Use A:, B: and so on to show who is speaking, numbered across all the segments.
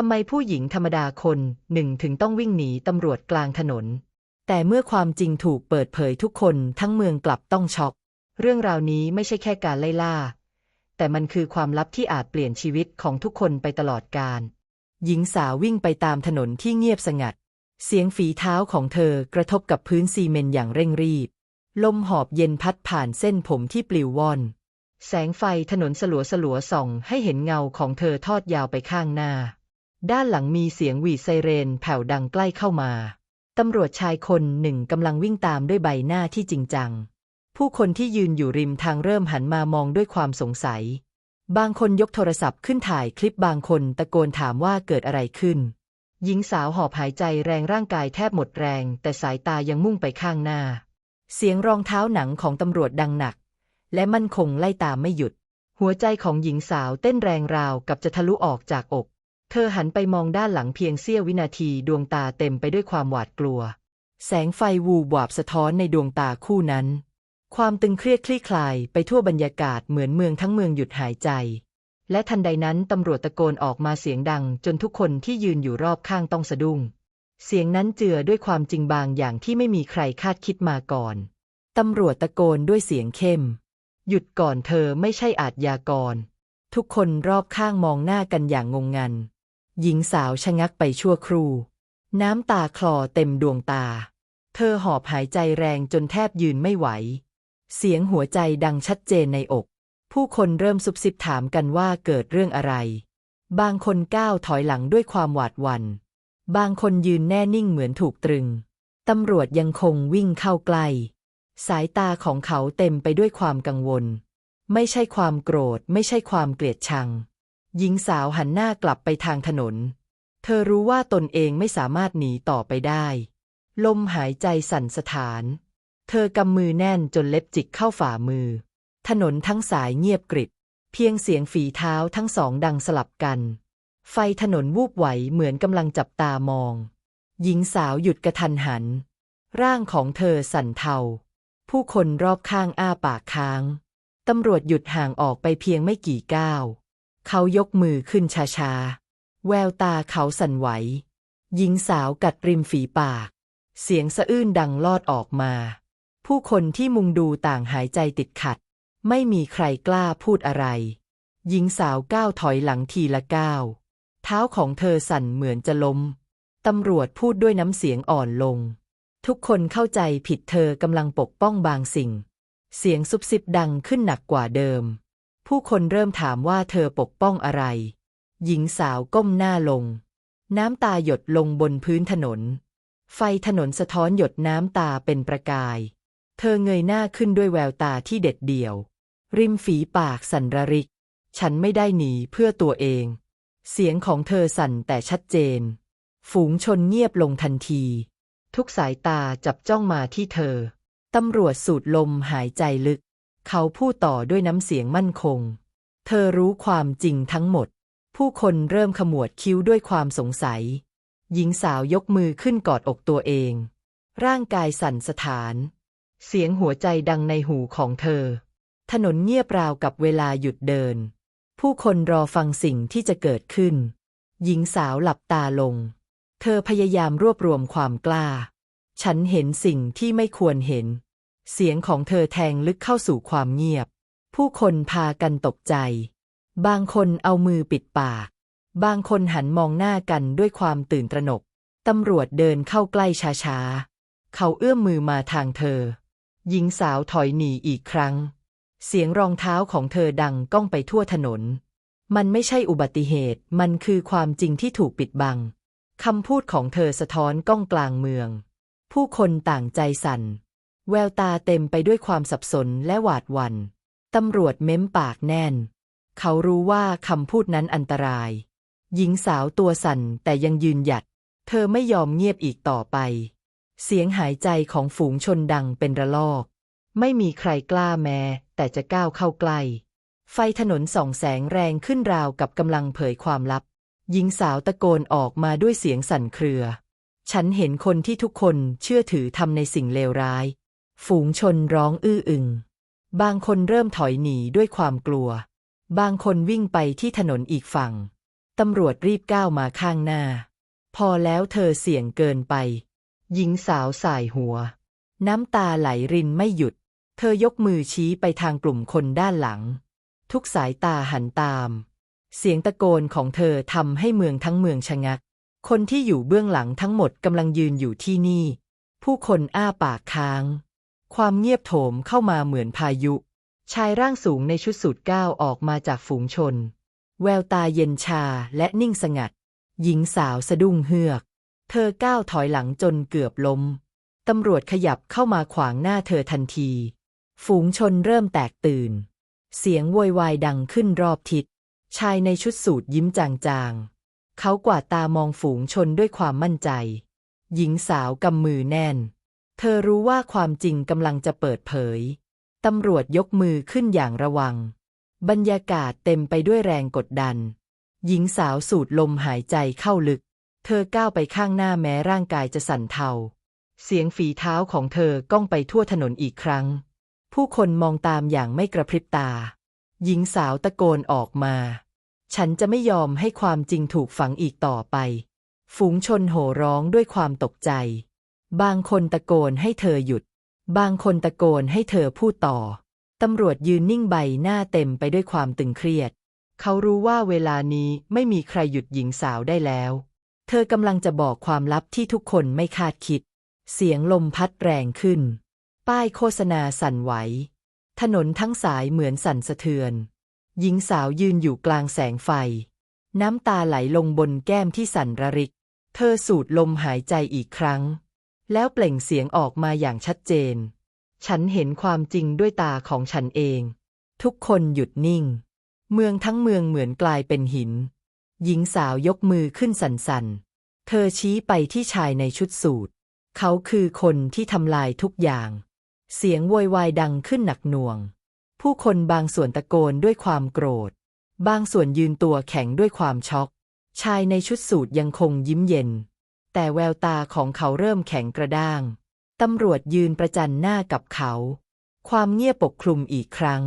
A: ทำไมผู้หญิงธรรมดาคนหนึ่งถึงต้องวิ่งหนีตำรวจกลางถนน แต่เมื่อความจริงถูกเปิดเผยทุกคนทั้งเมืองกลับต้องช็อก เรื่องราวนี้ไม่ใช่แค่การไล่ล่า แต่มันคือความลับที่อาจเปลี่ยนชีวิตของทุกคนไปตลอดกาลหญิงสาววิ่งไปตามถนนที่เงียบสงัด เสียงฝีเท้าของเธอกระทบกับพื้นซีเมนต์อย่างเร่งรีบ ลมหอบเย็นพัดผ่านเส้นผมที่ปลิวว่อน แสงไฟถนนสลัวสลัวๆส่องให้เห็นเงาของเธอทอดยาวไปข้างหน้า ด้านหลังมีเสียงหวีดไซเรนแผ่วดังใกล้เข้ามา ตำรวจชายคนหนึ่งกำลังวิ่งตามด้วยใบหน้าที่จริงจัง ผู้คนที่ยืนอยู่ริมทางเริ่มหันมามองด้วยความสงสัย บางคนยกโทรศัพท์ขึ้นถ่ายคลิปบางคนตะโกนถามว่าเกิดอะไรขึ้น หญิงสาวหอบหายใจแรงร่างกายแทบหมดแรง แต่สายตายังมุ่งไปข้างหน้า เสียงรองเท้าหนังของตำรวจดังหนัก และมั่นคงไล่ตามไม่หยุด หัวใจของหญิงสาวเต้นแรงราวกับจะทะลุออกจากอก เธอหันไปมองด้านหลังเพียงเสี้ยววินาทีดวงตาเต็มไปด้วยความหวาดกลัว แสงไฟวูบวาบสะท้อนในดวงตาคู่นั้น ความตึงเครียดคลี่คลายไปทั่วบรรยากาศเหมือนเมืองทั้งเมืองหยุดหายใจ และทันใดนั้นตำรวจตะโกนออกมาเสียงดังจนทุกคนที่ยืนอยู่รอบข้างต้องสะดุ้ง เสียงนั้นเจือด้วยความจริงบางอย่างที่ไม่มีใครคาดคิดมาก่อนตำรวจตะโกนด้วยเสียงเข้ม หยุดก่อนเธอไม่ใช่อาทยากร ทุกคนรอบข้างมองหน้ากันอย่างงงงัน หญิงสาวชะงักไปชั่วครู่ น้ำตาคลอเต็มดวงตา เธอหอบหายใจแรงจนแทบยืนไม่ไหว เสียงหัวใจดังชัดเจนในอก ผู้คนเริ่มซุบซิบถามกันว่าเกิดเรื่องอะไร บางคนก้าวถอยหลังด้วยความหวาดหวัน่น บางคนยืนแน่นิ่งเหมือนถูกตรึง ตำรวจยังคงวิ่งเข้าใกล้ สายตาของเขาเต็มไปด้วยความกังวล ไม่ใช่ความโกรธ ไม่ใช่ความเกลียดชัง หญิงสาวหันหน้ากลับไปทางถนน เธอรู้ว่าตนเองไม่สามารถหนีต่อไปได้ ลมหายใจสั่นสะท้าน เธอกำมือแน่นจนเล็บจิกเข้าฝ่ามือ ถนนทั้งสายเงียบกริบ เพียงเสียงฝีเท้าทั้งสองดังสลับกัน ไฟถนนวูบไหวเหมือนกำลังจับตามอง หญิงสาวหยุดกระทันหัน ร่างของเธอสั่นเทา ผู้คนรอบข้างอ้าปากค้างตำรวจหยุดห่างออกไปเพียงไม่กี่ก้าว เขายกมือขึ้นช้าๆ แววตาเขาสั่นไหว หญิงสาวกัดริมฝีปาก เสียงสะอื้นดังลอดออกมา ผู้คนที่มุงดูต่างหายใจติดขัด ไม่มีใครกล้าพูดอะไร หญิงสาวก้าวถอยหลังทีละก้าว เท้าของเธอสั่นเหมือนจะล้ม ตำรวจพูดด้วยน้ำเสียงอ่อนลง ทุกคนเข้าใจผิดเธอกำลังปกป้องบางสิ่ง เสียงซุบซิบดังขึ้นหนักกว่าเดิม ผู้คนเริ่มถามว่าเธอปกป้องอะไร หญิงสาวก้มหน้าลง น้ำตาหยดลงบนพื้นถนน ไฟถนนสะท้อนหยดน้ำตาเป็นประกาย เธอเงยหน้าขึ้นด้วยแววตาที่เด็ดเดี่ยว ริมฝีปากสั่นระริก ฉันไม่ได้หนีเพื่อตัวเอง เสียงของเธอสั่นแต่ชัดเจน ฝูงชนเงียบลงทันที ทุกสายตาจับจ้องมาที่เธอ ตำรวจสูดลมหายใจลึก เขาพูดต่อด้วยน้ำเสียงมั่นคง เธอรู้ความจริงทั้งหมด ผู้คนเริ่มขมวดคิ้วด้วยความสงสัย หญิงสาวยกมือขึ้นกอดอกตัวเอง ร่างกายสั่นสะท้าน เสียงหัวใจดังในหูของเธอ ถนนเงียบราวกับเวลาหยุดเดิน ผู้คนรอฟังสิ่งที่จะเกิดขึ้น หญิงสาวหลับตาลง เธอพยายามรวบรวมความกล้า ฉันเห็นสิ่งที่ไม่ควรเห็น เสียงของเธอแทงลึกเข้าสู่ความเงียบ ผู้คนพากันตกใจ บางคนเอามือปิดปาก บางคนหันมองหน้ากันด้วยความตื่นตระหนก ตำรวจเดินเข้าใกล้ช้าๆ เขาเอื้อมมือมาทางเธอ หญิงสาวถอยหนีอีกครั้ง เสียงรองเท้าของเธอดังก้องไปทั่วถนน มันไม่ใช่อุบัติเหตุ มันคือความจริงที่ถูกปิดบัง คำพูดของเธอสะท้อนก้องกลางเมือง ผู้คนต่างใจสั่น แววตาเต็มไปด้วยความสับสนและหวาดหวัน่นตำรวจเม้มปากแน่น เขารู้ว่าคำพูดนั้นอันตราย หญิงสาวตัวสั่นแต่ยังยืนหยัด เธอไม่ยอมเงียบอีกต่อไป เสียงหายใจของฝูงชนดังเป็นระลอก ไม่มีใครกล้าแม้ แต่จะก้าวเข้าใกล้ ไฟถนนส่องแสงแรงขึ้นราวกับกำลังเผยความลับ หญิงสาวตะโกนออกมาด้วยเสียงสั่นเครือ ฉันเห็นคนที่ทุกคนเชื่อถือทำในสิ่งเลวร้าย ฝูงชนร้องอื้ออึง บางคนเริ่มถอยหนีด้วยความกลัว บางคนวิ่งไปที่ถนนอีกฝั่ง ตำรวจรีบก้าวมาข้างหน้า พอแล้วเธอเสี่ยงเกินไป หญิงสาวสายหัว น้ำตาไหลรินไม่หยุด เธอยกมือชี้ไปทางกลุ่มคนด้านหลัง ทุกสายตาหันตาม เสียงตะโกนของเธอทำให้เมืองทั้งเมืองชะงัก คนที่อยู่เบื้องหลังทั้งหมดกำลังยืนอยู่ที่นี่ ผู้คนอ้าปากค้าง ความเงียบโถมเข้ามาเหมือนพายุ ชายร่างสูงในชุดสูทก้าวออกมาจากฝูงชน แววตาเย็นชาและนิ่งสงัด หญิงสาวสะดุ้งเฮือก เธอก้าวถอยหลังจนเกือบล้ม ตำรวจขยับเข้ามาขวางหน้าเธอทันที ฝูงชนเริ่มแตกตื่น เสียงโวยวายดังขึ้นรอบทิศ ชายในชุดสูทยิ้มจางๆ เขากวาดตามองฝูงชนด้วยความมั่นใจ หญิงสาวกำมือแน่น เธอรู้ว่าความจริงกำลังจะเปิดเผย ตำรวจยกมือขึ้นอย่างระวัง บรรยากาศเต็มไปด้วยแรงกดดัน หญิงสาวสูดลมหายใจเข้าลึก เธอก้าวไปข้างหน้าแม้ร่างกายจะสั่นเทา เสียงฝีเท้าของเธอก้องไปทั่วถนนอีกครั้ง ผู้คนมองตามอย่างไม่กระพริบตา หญิงสาวตะโกนออกมา ฉันจะไม่ยอมให้ความจริงถูกฝังอีกต่อไป ฝูงชนโห่ร้องด้วยความตกใจ บางคนตะโกนให้เธอหยุด บางคนตะโกนให้เธอพูดต่อ ตำรวจยืนนิ่งใบหน้าเต็มไปด้วยความตึงเครียด เขารู้ว่าเวลานี้ไม่มีใครหยุดหญิงสาวได้แล้ว เธอกำลังจะบอกความลับที่ทุกคนไม่คาดคิด เสียงลมพัดแรงขึ้น ป้ายโฆษณาสั่นไหว ถนนทั้งสายเหมือนสั่นสะเทือน หญิงสาวยืนอยู่กลางแสงไฟ น้ำตาไหลลงบนแก้มที่สั่นระริก เธอสูดลมหายใจอีกครั้ง แล้วเปล่งเสียงออกมาอย่างชัดเจน ฉันเห็นความจริงด้วยตาของฉันเอง ทุกคนหยุดนิ่ง เมืองทั้งเมืองเหมือนกลายเป็นหิน หญิงสาวยกมือขึ้นสั่นๆ เธอชี้ไปที่ชายในชุดสูทเขาคือคนที่ทำลายทุกอย่าง เสียงโวยวายดังขึ้นหนักหน่วง ผู้คนบางส่วนตะโกนด้วยความโกรธ บางส่วนยืนตัวแข็งด้วยความช็อก ชายในชุดสูทยังคงยิ้มเย็น แต่แววตาของเขาเริ่มแข็งกระด้าง ตำรวจยืนประจันหน้ากับเขา ความเงียบปกคลุมอีกครั้ง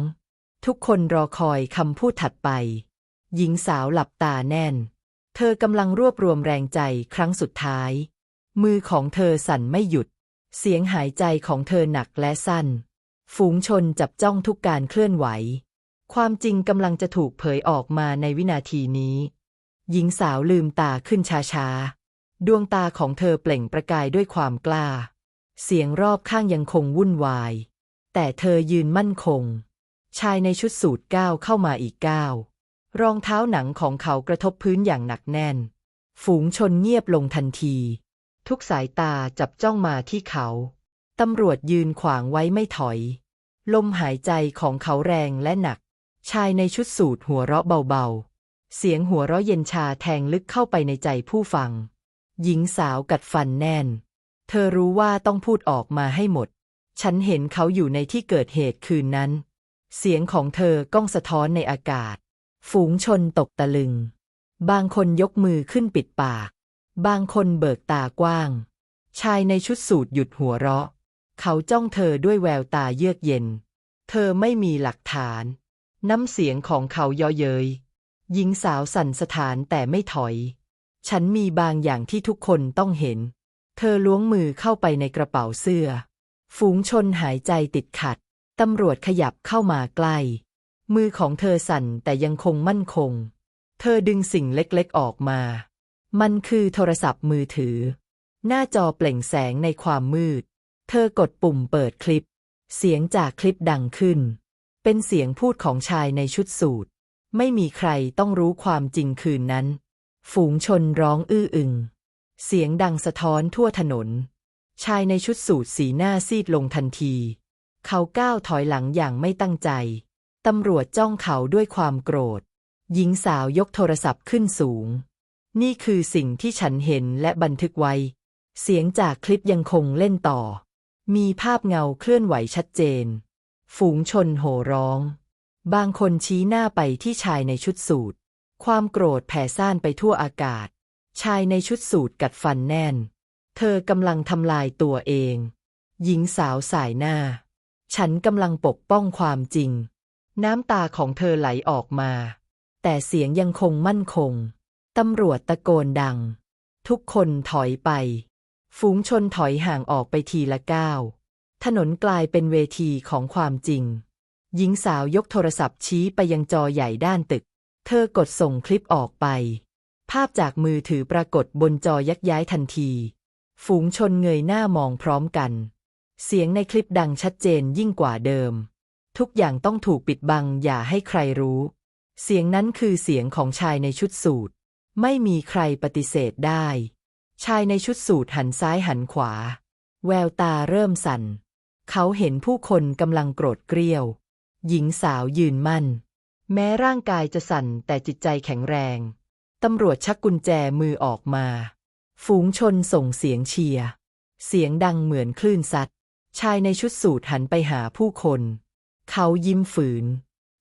A: ทุกคนรอคอยคำพูดถัดไป หญิงสาวหลับตาแน่น เธอกำลังรวบรวมแรงใจครั้งสุดท้าย มือของเธอสั่นไม่หยุด เสียงหายใจของเธอหนักและสั้น ฝูงชนจับจ้องทุกการเคลื่อนไหว ความจริงกำลังจะถูกเผยออกมาในวินาทีนี้ หญิงสาวลืมตาขึ้นช้าๆ ดวงตาของเธอเปล่งประกายด้วยความกล้า เสียงรอบข้างยังคงวุ่นวาย แต่เธอยืนมั่นคง ชายในชุดสูทก้าวเข้ามาอีกก้าวรองเท้าหนังของเขากระทบพื้นอย่างหนักแน่น ฝูงชนเงียบลงทันที ทุกสายตาจับจ้องมาที่เขา ตำรวจยืนขวางไว้ไม่ถอย ลมหายใจของเขาแรงและหนัก ชายในชุดสูทหัวเราะเบาๆ เสียงหัวเราะเย็นชาแทงลึกเข้าไปในใจผู้ฟัง หญิงสาวกัดฟันแน่น เธอรู้ว่าต้องพูดออกมาให้หมด ฉันเห็นเขาอยู่ในที่เกิดเหตุคืนนั้น เสียงของเธอก้องสะท้อนในอากาศ ฝูงชนตกตะลึง บางคนยกมือขึ้นปิดปาก บางคนเบิกตากว้าง ชายในชุดสูทหยุดหัวเราะ เขาจ้องเธอด้วยแววตาเยือกเย็น เธอไม่มีหลักฐาน น้ำเสียงของเขาย่อเยยหญิงสาวสั่นสถานแต่ไม่ถอย ฉันมีบางอย่างที่ทุกคนต้องเห็น เธอล้วงมือเข้าไปในกระเป๋าเสื้อ ฝูงชนหายใจติดขัด ตำรวจขยับเข้ามาใกล้ มือของเธอสั่นแต่ยังคงมั่นคง เธอดึงสิ่งเล็กๆออกมา มันคือโทรศัพท์มือถือ หน้าจอเปล่งแสงในความมืด เธอกดปุ่มเปิดคลิป เสียงจากคลิปดังขึ้น เป็นเสียงพูดของชายในชุดสูทไม่มีใครต้องรู้ความจริงคืนนั้น ฝูงชนร้องอื้ออึง เสียงดังสะท้อนทั่วถนน ชายในชุดสูทสีหน้าซีดลงทันที เขาก้าวถอยหลังอย่างไม่ตั้งใจ ตำรวจจ้องเขาด้วยความโกรธ หญิงสาวยกโทรศัพท์ขึ้นสูง นี่คือสิ่งที่ฉันเห็นและบันทึกไว้ เสียงจากคลิปยังคงเล่นต่อ มีภาพเงาเคลื่อนไหวชัดเจน ฝูงชนโห่ร้อง บางคนชี้หน้าไปที่ชายในชุดสูท ความโกรธแผ่ซ่านไปทั่วอากาศ ชายในชุดสูทกัดฟันแน่น เธอกำลังทำลายตัวเอง หญิงสาวสายหน้า ฉันกำลังปกป้องความจริง น้ำตาของเธอไหลออกมา แต่เสียงยังคงมั่นคง ตำรวจตะโกนดัง ทุกคนถอยไป ฝูงชนถอยห่างออกไปทีละก้าว ถนนกลายเป็นเวทีของความจริง หญิงสาวยกโทรศัพท์ชี้ไปยังจอใหญ่ด้านตึก เธอกดส่งคลิปออกไป ภาพจากมือถือปรากฏบนจอยักย้ายทันที ฝูงชนเงยหน้ามองพร้อมกัน เสียงในคลิปดังชัดเจนยิ่งกว่าเดิม ทุกอย่างต้องถูกปิดบังอย่าให้ใครรู้ เสียงนั้นคือเสียงของชายในชุดสูทไม่มีใครปฏิเสธได้ ชายในชุดสูทหันซ้ายหันขวา แววตาเริ่มสั่น เขาเห็นผู้คนกำลังโกรธเกรี้ยว หญิงสาวยืนมั่น แม้ร่างกายจะสั่นแต่จิตใจแข็งแรง ตำรวจชักกุญแจมือออกมา ฝูงชนส่งเสียงเชียร์ เสียงดังเหมือนคลื่นซัด ชายในชุดสูทหันไปหาผู้คน เขายิ้มฝืน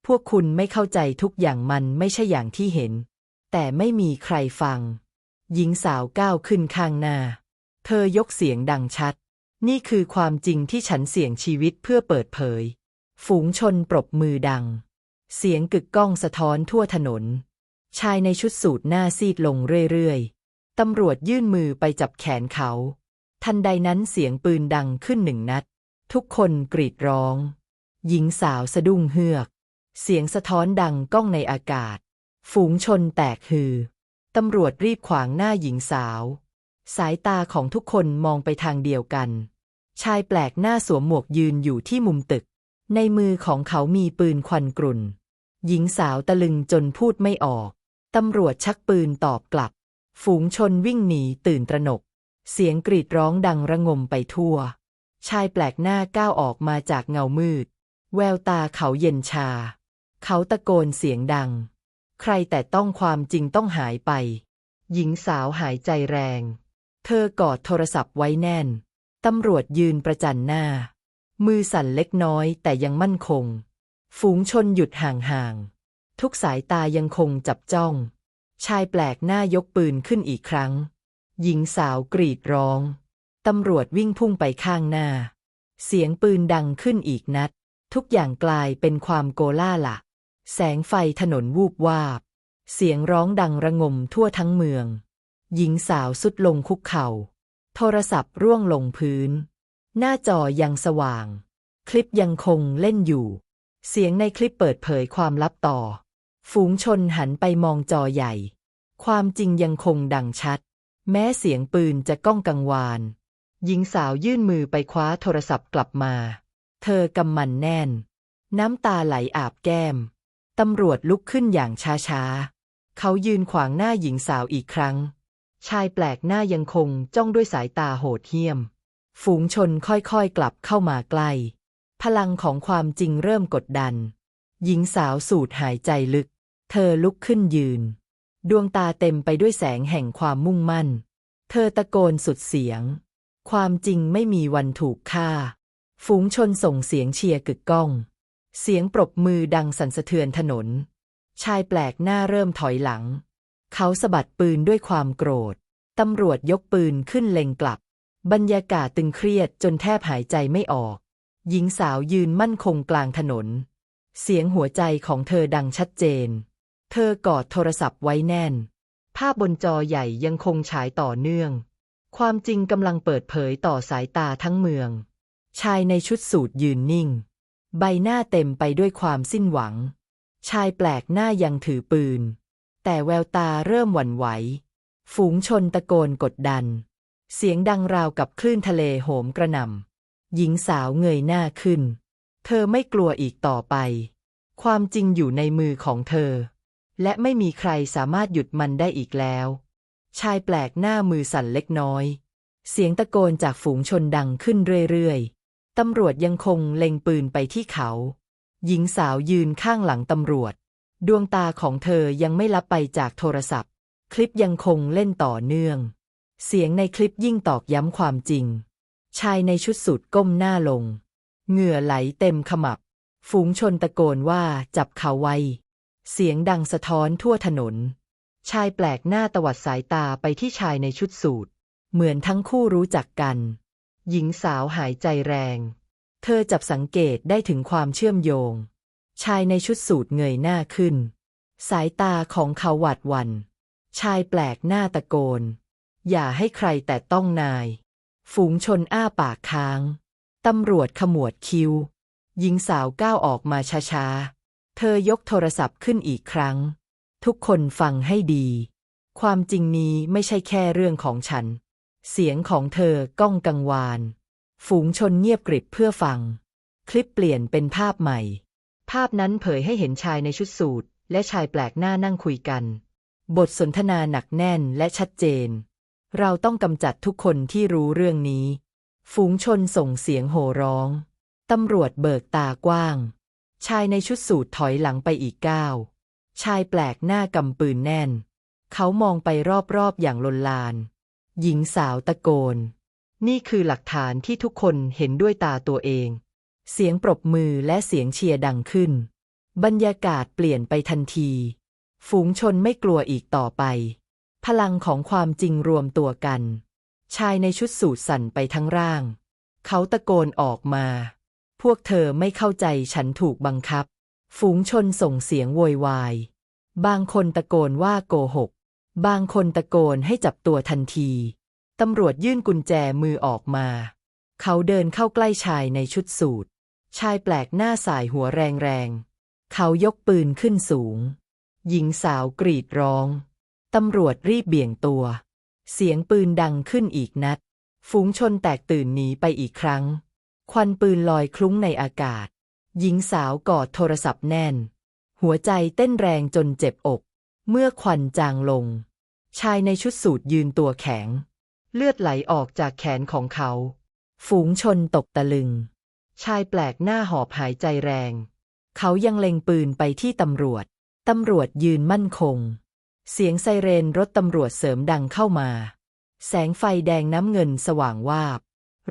A: พวกคุณไม่เข้าใจทุกอย่างมันไม่ใช่อย่างที่เห็น แต่ไม่มีใครฟัง หญิงสาวก้าวขึ้นข้างหน้า เธอยกเสียงดังชัด นี่คือความจริงที่ฉันเสี่ยงชีวิตเพื่อเปิดเผย ฝูงชนปรบมือดัง เสียงกึกก้องสะท้อนทั่วถนน ชายในชุดสูทหน้าซีดลงเรื่อยๆ ตำรวจยื่นมือไปจับแขนเขา ทันใดนั้นเสียงปืนดังขึ้นหนึ่งนัด ทุกคนกรีดร้อง หญิงสาวสะดุ้งเฮือก เสียงสะท้อนดังก้องในอากาศ ฝูงชนแตกฮือ ตำรวจรีบขวางหน้าหญิงสาว สายตาของทุกคนมองไปทางเดียวกัน ชายแปลกหน้าสวมหมวกยืนอยู่ที่มุมตึก ในมือของเขามีปืนควันกรุ่น หญิงสาวตะลึงจนพูดไม่ออก ตำรวจชักปืนตอบกลับ ฝูงชนวิ่งหนีตื่นตระหนก เสียงกรีดร้องดังระงมไปทั่ว ชายแปลกหน้าก้าวออกมาจากเงามืด แววตาเขาเย็นชา เขาตะโกนเสียงดัง ใครแต่ต้องความจริงต้องหายไป หญิงสาวหายใจแรง เธอกอดโทรศัพท์ไว้แน่น ตำรวจยืนประจันหน้า มือสั่นเล็กน้อยแต่ยังมั่นคง ฝูงชนหยุดห่างๆ ทุกสายตายังคงจับจ้อง ชายแปลกหน้ายกปืนขึ้นอีกครั้ง หญิงสาวกรีดร้อง ตำรวจวิ่งพุ่งไปข้างหน้า เสียงปืนดังขึ้นอีกนัด ทุกอย่างกลายเป็นความโกล่าละแสงไฟถนนวูบวาบ เสียงร้องดังระงมทั่วทั้งเมือง หญิงสาวสุดลงคุกเข่า โทรศัพท์ร่วงลงพื้น หน้าจอยังสว่าง คลิปยังคงเล่นอยู่ เสียงในคลิปเปิดเผยความลับต่อ ฝูงชนหันไปมองจอใหญ่ ความจริงยังคงดังชัด แม้เสียงปืนจะก้องกังวาน หญิงสาวยื่นมือไปคว้าโทรศัพท์กลับมา เธอกำมันแน่น น้ำตาไหลอาบแก้ม ตำรวจลุกขึ้นอย่างช้าๆ เขายืนขวางหน้าหญิงสาวอีกครั้ง ชายแปลกหน้ายังคงจ้องด้วยสายตาโหดเหี้ยม ฝูงชนค่อยๆกลับเข้ามาใกล้ พลังของความจริงเริ่มกดดัน หญิงสาวสูดหายใจลึก เธอลุกขึ้นยืน ดวงตาเต็มไปด้วยแสงแห่งความมุ่งมั่น เธอตะโกนสุดเสียง ความจริงไม่มีวันถูกฆ่า ฝูงชนส่งเสียงเชียร์กึกก้อง เสียงปรบมือดังสั่นสะเทือนถนน ชายแปลกหน้าเริ่มถอยหลัง เขาสะบัดปืนด้วยความโกรธ ตำรวจยกปืนขึ้นเล็งกลับ บรรยากาศตึงเครียดจนแทบหายใจไม่ออก หญิงสาวยืนมั่นคงกลางถนน เสียงหัวใจของเธอดังชัดเจน เธอกอดโทรศัพท์ไว้แน่น ภาพบนจอใหญ่ยังคงฉายต่อเนื่อง ความจริงกำลังเปิดเผยต่อสายตาทั้งเมือง ชายในชุดสูทยืนนิ่ง ใบหน้าเต็มไปด้วยความสิ้นหวัง ชายแปลกหน้ายังถือปืน แต่แววตาเริ่มหวั่นไหว ฝูงชนตะโกนกดดัน เสียงดังราวกับคลื่นทะเลโหมกระหน่ำ หญิงสาวเงยหน้าขึ้น เธอไม่กลัวอีกต่อไป ความจริงอยู่ในมือของเธอ และไม่มีใครสามารถหยุดมันได้อีกแล้ว ชายแปลกหน้ามือสั่นเล็กน้อย เสียงตะโกนจากฝูงชนดังขึ้นเรื่อยๆ ตำรวจยังคงเล็งปืนไปที่เขา หญิงสาวยืนข้างหลังตำรวจ ดวงตาของเธอยังไม่ลับไปจากโทรศัพท์ คลิปยังคงเล่นต่อเนื่อง เสียงในคลิปยิ่งตอกย้ำความจริง ชายในชุดสูทก้มหน้าลง เหงื่อไหลเต็มขมับ ฝูงชนตะโกนว่าจับเขาไว้ เสียงดังสะท้อนทั่วถนน ชายแปลกหน้าตวัดสายตาไปที่ชายในชุดสูทเหมือนทั้งคู่รู้จักกัน หญิงสาวหายใจแรง เธอจับสังเกตได้ถึงความเชื่อมโยง ชายในชุดสูทเงยหน้าขึ้น สายตาของเขาหวาดหวัน ชายแปลกหน้าตะโกน อย่าให้ใครแต่ต้องนาย ฝูงชนอ้าปากค้าง ตำรวจขมวดคิ้ว หญิงสาวก้าวออกมาช้าๆ เธอยกโทรศัพท์ขึ้นอีกครั้ง ทุกคนฟังให้ดี ความจริงนี้ไม่ใช่แค่เรื่องของฉัน เสียงของเธอก้องกังวาน ฝูงชนเงียบกริบเพื่อฟัง คลิปเปลี่ยนเป็นภาพใหม่ ภาพนั้นเผยให้เห็นชายในชุดสูทและชายแปลกหน้านั่งคุยกัน บทสนทนาหนักแน่นและชัดเจน เราต้องกำจัดทุกคนที่รู้เรื่องนี้ ฝูงชนส่งเสียงโห่ร้อง ตำรวจเบิกตากว้าง ชายในชุดสูทถอยหลังไปอีกก้าวชายแปลกหน้ากำปืนแน่น เขามองไปรอบๆอย่างลนลาน หญิงสาวตะโกน นี่คือหลักฐานที่ทุกคนเห็นด้วยตาตัวเอง เสียงปรบมือและเสียงเชียร์ดังขึ้น บรรยากาศเปลี่ยนไปทันที ฝูงชนไม่กลัวอีกต่อไป พลังของความจริงรวมตัวกัน ชายในชุดสูทสั่นไปทั้งร่าง เขาตะโกนออกมา พวกเธอไม่เข้าใจฉันถูกบังคับ ฝูงชนส่งเสียงโวยวาย บางคนตะโกนว่าโกหก บางคนตะโกนให้จับตัวทันที ตำรวจยื่นกุญแจมือออกมา เขาเดินเข้าใกล้ชายในชุดสูท ชายแปลกหน้าสายหัวแรงๆ เขายกปืนขึ้นสูง หญิงสาวกรีดร้อง ตำรวจรีบเบี่ยงตัว เสียงปืนดังขึ้นอีกนัด ฝูงชนแตกตื่นหนีไปอีกครั้ง ควันปืนลอยคลุ้งในอากาศ หญิงสาวกอดโทรศัพท์แน่น หัวใจเต้นแรงจนเจ็บอก เมื่อควันจางลง ชายในชุดสูทยืนตัวแข็ง เลือดไหลออกจากแขนของเขา ฝูงชนตกตะลึง ชายแปลกหน้าหอบหายใจแรง เขายังเล็งปืนไปที่ตำรวจ ตำรวจยืนมั่นคง เสียงไซเรนรถตำรวจเสริมดังเข้ามา แสงไฟแดงน้ำเงินสว่างวาบ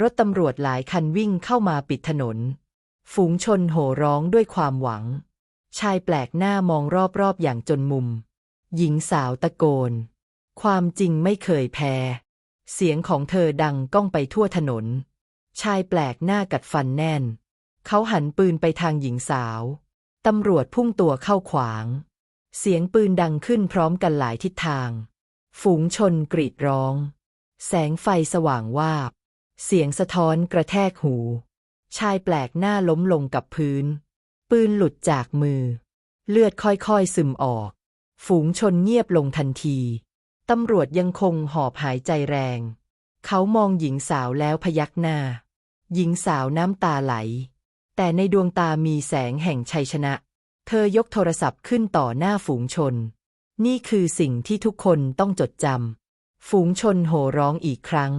A: รถตำรวจหลายคันวิ่งเข้ามาปิดถนน ฝูงชนโห่ร้องด้วยความหวัง ชายแปลกหน้ามองรอบๆอย่างจนมุม หญิงสาวตะโกน ความจริงไม่เคยแพ้ เสียงของเธอดังก้องไปทั่วถนน ชายแปลกหน้ากัดฟันแน่น เขาหันปืนไปทางหญิงสาว ตำรวจพุ่งตัวเข้าขวาง เสียงปืนดังขึ้นพร้อมกันหลายทิศทาง ฝูงชนกรีดร้อง แสงไฟสว่างวาบ เสียงสะท้อนกระแทกหู ชายแปลกหน้าล้มลงกับพื้น ปืนหลุดจากมือ เลือดค่อยๆซึมออก ฝูงชนเงียบลงทันที ตำรวจยังคงหอบหายใจแรง เขามองหญิงสาวแล้วพยักหน้า หญิงสาวน้ำตาไหล แต่ในดวงตามีแสงแห่งชัยชนะ เธอยกโทรศัพท์ขึ้นต่อหน้าฝูงชน นี่คือสิ่งที่ทุกคนต้องจดจำ ฝูงชนโห่ร้องอีกครั้ง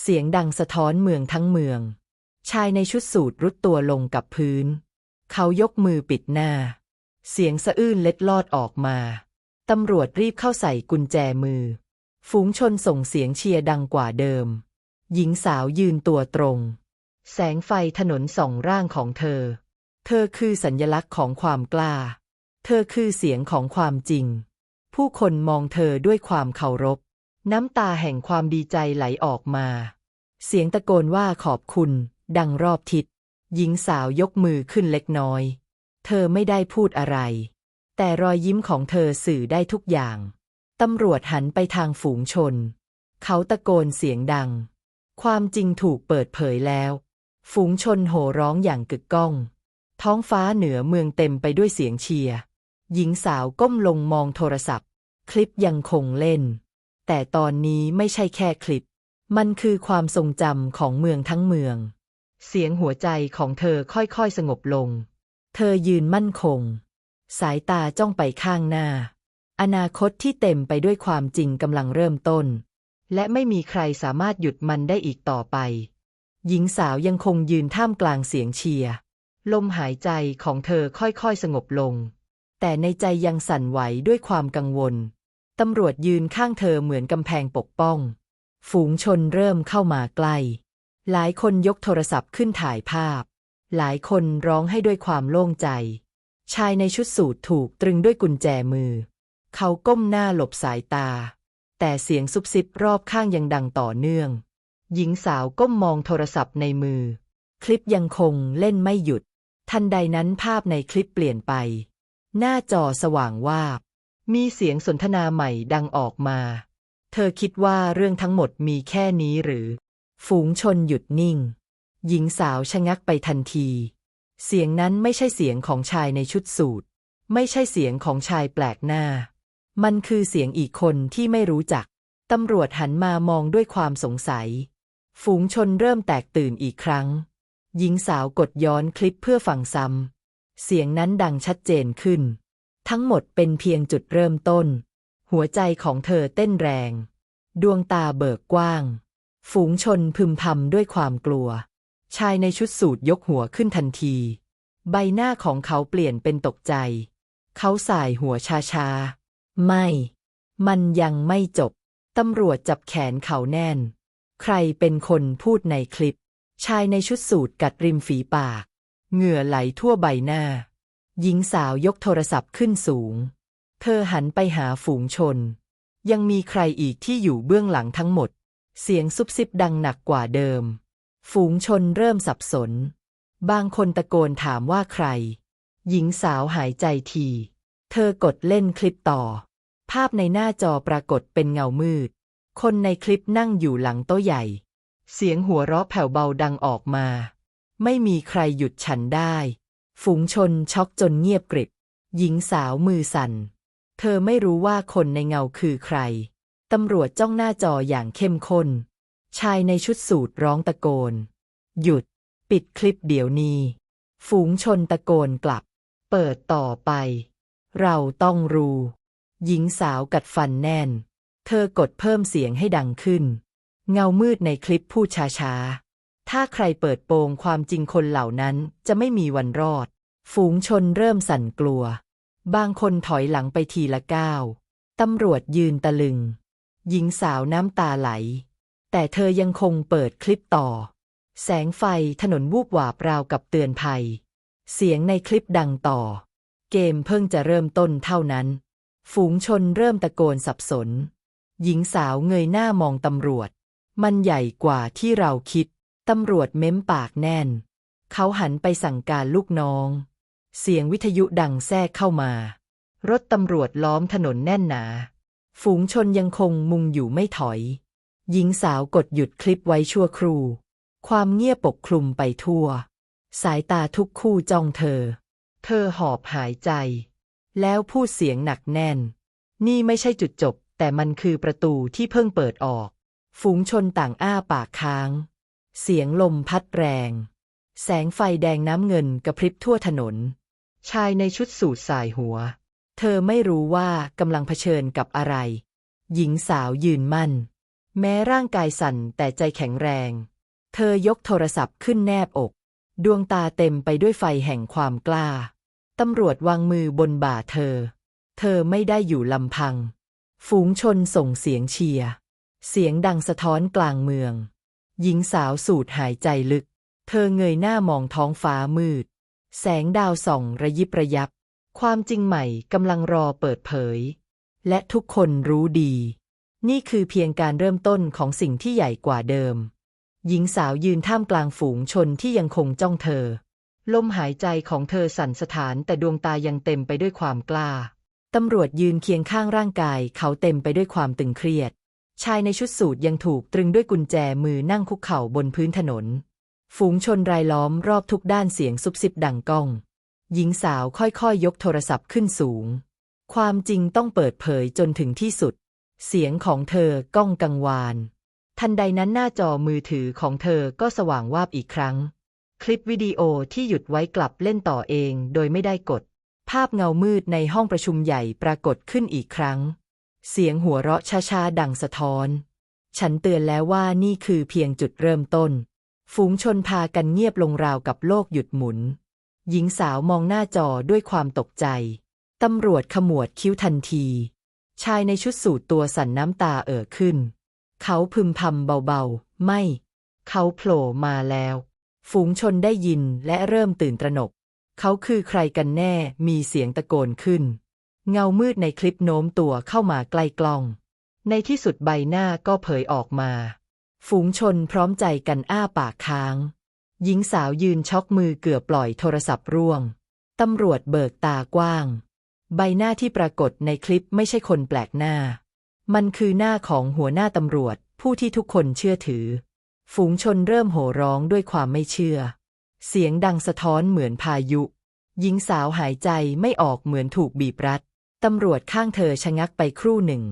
A: เสียงดังสะท้อนเมืองทั้งเมือง ชายในชุดสูทรุดตัวลงกับพื้น เขายกมือปิดหน้า เสียงสะอื้นเล็ดลอดออกมา ตำรวจรีบเข้าใส่กุญแจมือ ฝูงชนส่งเสียงเชียร์ดังกว่าเดิม หญิงสาวยืนตัวตรง แสงไฟถนนส่องร่างของเธอ เธอคือสัญญลักษณ์ของความกล้า เธอคือเสียงของความจริง ผู้คนมองเธอด้วยความเคารพ น้ำตาแห่งความดีใจไหลออกมา เสียงตะโกนว่าขอบคุณ ดังรอบทิศ หญิงสาวยกมือขึ้นเล็กน้อย เธอไม่ได้พูดอะไร แต่รอยยิ้มของเธอสื่อได้ทุกอย่าง ตำรวจหันไปทางฝูงชน เขาตะโกนเสียงดัง ความจริงถูกเปิดเผยแล้ว ฝูงชนโห่ร้องอย่างกึกก้อง ท้องฟ้าเหนือเมืองเต็มไปด้วยเสียงเชียร์หญิงสาวก้มลงมองโทรศัพท์ คลิปยังคงเล่น แต่ตอนนี้ไม่ใช่แค่คลิป มันคือความทรงจำของเมืองทั้งเมือง เสียงหัวใจของเธอค่อยๆสงบลง เธอยืนมั่นคง สายตาจ้องไปข้างหน้า อนาคตที่เต็มไปด้วยความจริงกำลังเริ่มต้น และไม่มีใครสามารถหยุดมันได้อีกต่อไป หญิงสาวยังคงยืนท่ามกลางเสียงเชียร์ ลมหายใจของเธอค่อยๆสงบลง แต่ในใจยังสั่นไหวด้วยความกังวล ตำรวจยืนข้างเธอเหมือนกำแพงปกป้อง ฝูงชนเริ่มเข้ามาใกล้ หลายคนยกโทรศัพท์ขึ้นถ่ายภาพ หลายคนร้องให้ด้วยความโล่งใจ ชายในชุดสูทถูกตรึงด้วยกุญแจมือ เขาก้มหน้าหลบสายตา แต่เสียงซุบซิบรอบข้างยังดังต่อเนื่อง หญิงสาวก้มมองโทรศัพท์ในมือ คลิปยังคงเล่นไม่หยุด ทันใดนั้นภาพในคลิปเปลี่ยนไป หน้าจอสว่างวาบ มีเสียงสนทนาใหม่ดังออกมา เธอคิดว่าเรื่องทั้งหมดมีแค่นี้หรือ ฝูงชนหยุดนิ่ง หญิงสาวชะงักไปทันที เสียงนั้นไม่ใช่เสียงของชายในชุดสูทไม่ใช่เสียงของชายแปลกหน้า มันคือเสียงอีกคนที่ไม่รู้จัก ตำรวจหันมามองด้วยความสงสัย ฝูงชนเริ่มแตกตื่นอีกครั้ง หญิงสาวกดย้อนคลิปเพื่อฟังซ้ำ เสียงนั้นดังชัดเจนขึ้น ทั้งหมดเป็นเพียงจุดเริ่มต้น หัวใจของเธอเต้นแรง ดวงตาเบิกกว้าง ฝูงชนพึมพำด้วยความกลัว ชายในชุดสูทยกหัวขึ้นทันที ใบหน้าของเขาเปลี่ยนเป็นตกใจ เขาสายหัวช้าๆไม่ มันยังไม่จบ ตำรวจจับแขนเขาแน่น ใครเป็นคนพูดในคลิป ชายในชุดสูทกัดริมฝีปาก เหงื่อไหลทั่วใบหน้า หญิงสาวยกโทรศัพท์ขึ้นสูง เธอหันไปหาฝูงชน ยังมีใครอีกที่อยู่เบื้องหลังทั้งหมด เสียงซุบซิบดังหนักกว่าเดิม ฝูงชนเริ่มสับสน บางคนตะโกนถามว่าใคร หญิงสาวหายใจที เธอกดเล่นคลิปต่อ ภาพในหน้าจอปรากฏเป็นเงามืด คนในคลิปนั่งอยู่หลังโต๊ะใหญ่ เสียงหัวเราะแผ่วเบาดังออกมา ไม่มีใครหยุดฉันได้ ฝูงชนช็อกจนเงียบกริบ หญิงสาวมือสั่น เธอไม่รู้ว่าคนในเงาคือใคร ตำรวจจ้องหน้าจออย่างเข้มข้น ชายในชุดสูทร้องตะโกน หยุด ปิดคลิปเดี๋ยวนี้ ฝูงชนตะโกนกลับ เปิดต่อไป เราต้องรู้ หญิงสาวกัดฟันแน่น เธอกดเพิ่มเสียงให้ดังขึ้น เงามืดในคลิปพูดช้าๆ ถ้าใครเปิดโปงความจริงคนเหล่านั้นจะไม่มีวันรอด ฝูงชนเริ่มสั่นกลัว บางคนถอยหลังไปทีละก้าว ตำรวจยืนตะลึง หญิงสาวน้ำตาไหล แต่เธอยังคงเปิดคลิปต่อ แสงไฟถนนวูบวาบราวกับเตือนภัย เสียงในคลิปดังต่อ เกมเพิ่งจะเริ่มต้นเท่านั้น ฝูงชนเริ่มตะโกนสับสน หญิงสาวเงยหน้ามองตำรวจ มันใหญ่กว่าที่เราคิด ตำรวจเม้มปากแน่น เขาหันไปสั่งการลูกน้อง เสียงวิทยุดังแทรกเข้ามา รถตำรวจล้อมถนนแน่นหนา ฝูงชนยังคงมุงอยู่ไม่ถอย หญิงสาวกดหยุดคลิปไว้ชั่วครู่ ความเงียบปกคลุมไปทั่ว สายตาทุกคู่จ้องเธอ เธอหอบหายใจ แล้วพูดเสียงหนักแน่น นี่ไม่ใช่จุดจบ แต่มันคือประตูที่เพิ่งเปิดออก ฝูงชนต่างอ้าปากค้าง เสียงลมพัดแรง แสงไฟแดงน้ำเงินกระพริบทั่วถนน ชายในชุดสูทสายหัว เธอไม่รู้ว่ากำลังเผชิญกับอะไร หญิงสาวยืนมั่น แม้ร่างกายสั่นแต่ใจแข็งแรง เธอยกโทรศัพท์ขึ้นแนบอก ดวงตาเต็มไปด้วยไฟแห่งความกล้า ตำรวจวางมือบนบ่าเธอ เธอไม่ได้อยู่ลำพัง ฝูงชนส่งเสียงเชียร์ เสียงดังสะท้อนกลางเมือง หญิงสาวสูดหายใจลึก เธอเงยหน้ามองท้องฟ้ามืด แสงดาวส่องระยิบระยับ ความจริงใหม่กำลังรอเปิดเผย และทุกคนรู้ดี นี่คือเพียงการเริ่มต้นของสิ่งที่ใหญ่กว่าเดิม หญิงสาวยืนท่ามกลางฝูงชนที่ยังคงจ้องเธอ ลมหายใจของเธอสั่นสะท้านแต่ดวงตายังเต็มไปด้วยความกล้าตำรวจยืนเคียงข้างร่างกายเขาเต็มไปด้วยความตึงเครียด ชายในชุดสูทยังถูกตรึงด้วยกุญแจมือนั่งคุกเข่าบนพื้นถนน ฝูงชนรายล้อมรอบทุกด้านเสียงซุบซิบดังก้อง หญิงสาวค่อยๆยยกโทรศัพท์ขึ้นสูง ความจริงต้องเปิดเผยจนถึงที่สุด เสียงของเธอก้องกังวาน ทันใดนั้นหน้าจอมือถือของเธอก็สว่างวาบอีกครั้ง คลิปวิดีโอที่หยุดไว้กลับเล่นต่อเองโดยไม่ได้กด ภาพเงามืดในห้องประชุมใหญ่ปรากฏขึ้นอีกครั้ง เสียงหัวเราะช้าๆดังสะท้อน ฉันเตือนแล้วว่านี่คือเพียงจุดเริ่มต้น ฝูงชนพากันเงียบลงราวกับโลกหยุดหมุน หญิงสาวมองหน้าจอด้วยความตกใจ ตำรวจขมวดคิ้วทันที ชายในชุดสูทตัวสั่นน้ำตาเอ่อขึ้น เขาพึมพำเบาๆ ไม่ เขาโผล่มาแล้ว ฝูงชนได้ยินและเริ่มตื่นตระหนก เขาคือใครกันแน่มีเสียงตะโกนขึ้น เงามืดในคลิปโน้มตัวเข้ามาใกล้กล้อง ในที่สุดใบหน้าก็เผยออกมา ฝูงชนพร้อมใจกันอ้าปากค้าง หญิงสาวยืนช็อกมือเกือบปล่อยโทรศัพท์ร่วง ตำรวจเบิกตากว้าง ใบหน้าที่ปรากฏในคลิปไม่ใช่คนแปลกหน้า มันคือหน้าของหัวหน้าตำรวจ ผู้ที่ทุกคนเชื่อถือ ฝูงชนเริ่มโห่ร้องด้วยความไม่เชื่อ เสียงดังสะท้อนเหมือนพายุ หญิงสาวหายใจไม่ออกเหมือนถูกบีบรัด ตำรวจข้างเธอชะงักไปครู่หนึ่ง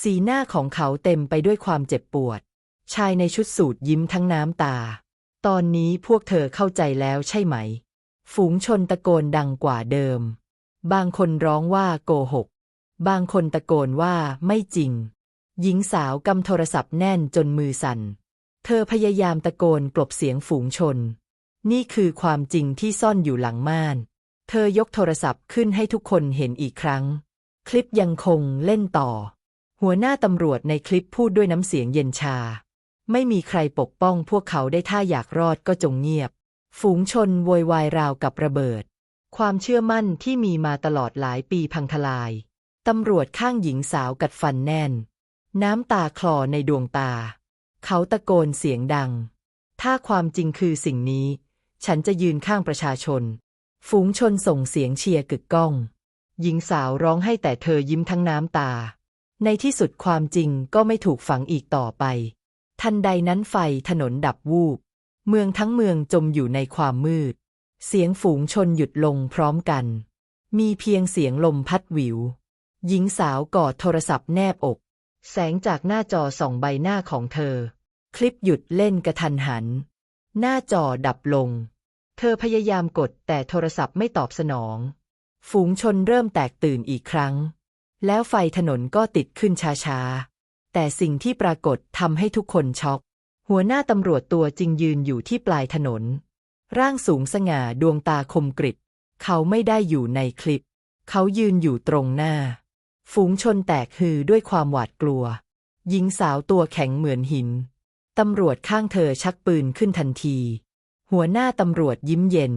A: สีหน้าของเขาเต็มไปด้วยความเจ็บปวด ชายในชุดสูทยิ้มทั้งน้ำตา ตอนนี้พวกเธอเข้าใจแล้วใช่ไหม ฝูงชนตะโกนดังกว่าเดิม บางคนร้องว่าโกหก บางคนตะโกนว่าไม่จริง หญิงสาวกำโทรศัพท์แน่นจนมือสั่น เธอพยายามตะโกนกลบเสียงฝูงชน นี่คือความจริงที่ซ่อนอยู่หลังม่าน เธอยกโทรศัพท์ขึ้นให้ทุกคนเห็นอีกครั้ง คลิปยังคงเล่นต่อ หัวหน้าตำรวจในคลิปพูดด้วยน้ำเสียงเย็นชา ไม่มีใครปกป้องพวกเขาได้ถ้าอยากรอดก็จงเงียบ ฝูงชนโวยวายราวกับระเบิด ความเชื่อมั่นที่มีมาตลอดหลายปีพังทลาย ตำรวจข้างหญิงสาวกัดฟันแน่น น้ำตาคลอในดวงตา เขาตะโกนเสียงดัง ถ้าความจริงคือสิ่งนี้ ฉันจะยืนข้างประชาชน ฝูงชนส่งเสียงเชียร์กึกก้อง หญิงสาวร้องให้แต่เธอยิ้มทั้งน้ำตา ในที่สุดความจริงก็ไม่ถูกฝังอีกต่อไป ทันใดนั้นไฟถนนดับวูบ เมืองทั้งเมืองจมอยู่ในความมืด เสียงฝูงชนหยุดลงพร้อมกัน มีเพียงเสียงลมพัดหวิว หญิงสาวกอดโทรศัพท์แนบอก แสงจากหน้าจอส่องใบหน้าของเธอ คลิปหยุดเล่นกระทันหัน หน้าจอดับลง เธอพยายามกดแต่โทรศัพท์ไม่ตอบสนอง ฝูงชนเริ่มแตกตื่นอีกครั้ง แล้วไฟถนนก็ติดขึ้นช้าๆ แต่สิ่งที่ปรากฏทำให้ทุกคนช็อก หัวหน้าตำรวจตัวจริงยืนอยู่ที่ปลายถนน ร่างสูงสง่าดวงตาคมกริบ เขาไม่ได้อยู่ในคลิป เขายืนอยู่ตรงหน้า ฝูงชนแตกฮือด้วยความหวาดกลัว หญิงสาวตัวแข็งเหมือนหิน ตำรวจข้างเธอชักปืนขึ้นทันที หัวหน้าตำรวจยิ้มเย็น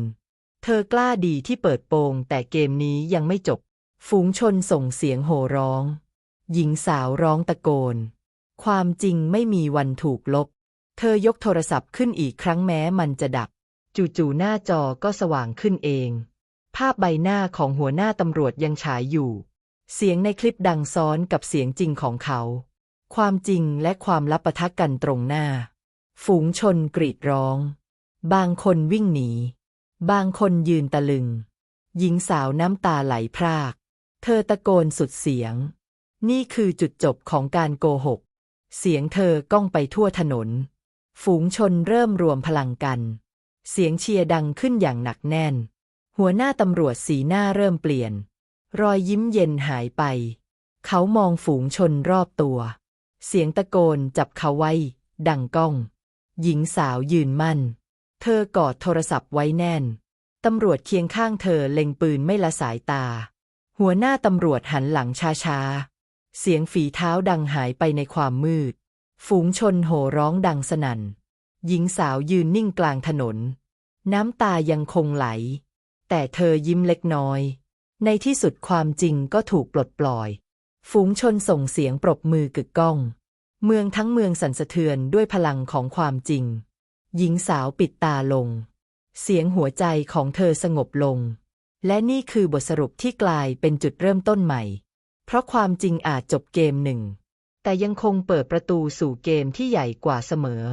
A: เธอกล้าดีที่เปิดโปงแต่เกมนี้ยังไม่จบ ฝูงชนส่งเสียงโห่ร้อง หญิงสาวร้องตะโกน ความจริงไม่มีวันถูกลบ เธอยกโทรศัพท์ขึ้นอีกครั้งแม้มันจะดับ จู่ๆหน้าจอก็สว่างขึ้นเอง ภาพใบหน้าของหัวหน้าตำรวจยังฉายอยู่ เสียงในคลิปดังซ้อนกับเสียงจริงของเขา ความจริงและความลับปะทะกันตรงหน้า ฝูงชนกรีดร้อง บางคนวิ่งหนี บางคนยืนตะลึง หญิงสาวน้ำตาไหลพราก เธอตะโกนสุดเสียง นี่คือจุดจบของการโกหก เสียงเธอก้องไปทั่วถนน ฝูงชนเริ่มรวมพลังกัน เสียงเชียร์ดังขึ้นอย่างหนักแน่น หัวหน้าตำรวจสีหน้าเริ่มเปลี่ยน รอยยิ้มเย็นหายไป เขามองฝูงชนรอบตัว เสียงตะโกนจับเขาไว้ ดังก้อง หญิงสาวยืนมั่น เธอกอดโทรศัพท์ไว้แน่น ตำรวจเคียงข้างเธอเล็งปืนไม่ละสายตา หัวหน้าตำรวจหันหลังช้าๆ เสียงฝีเท้าดังหายไปในความมืด ฝูงชนโห่ร้องดังสนั่น หญิงสาวยืนนิ่งกลางถนน น้ำตายังคงไหล แต่เธอยิ้มเล็กน้อย ในที่สุดความจริงก็ถูกปลดปล่อย ฝูงชนส่งเสียงปรบมือกึกก้อง เมืองทั้งเมืองสั่นสะเทือนด้วยพลังของความจริง หญิงสาวปิดตาลง เสียงหัวใจของเธอสงบลง และนี่คือบทสรุปที่กลายเป็นจุดเริ่มต้นใหม่ เพราะความจริงอาจจบเกมหนึ่ง แต่ยังคงเปิดประตูสู่เกมที่ใหญ่กว่าเสมอ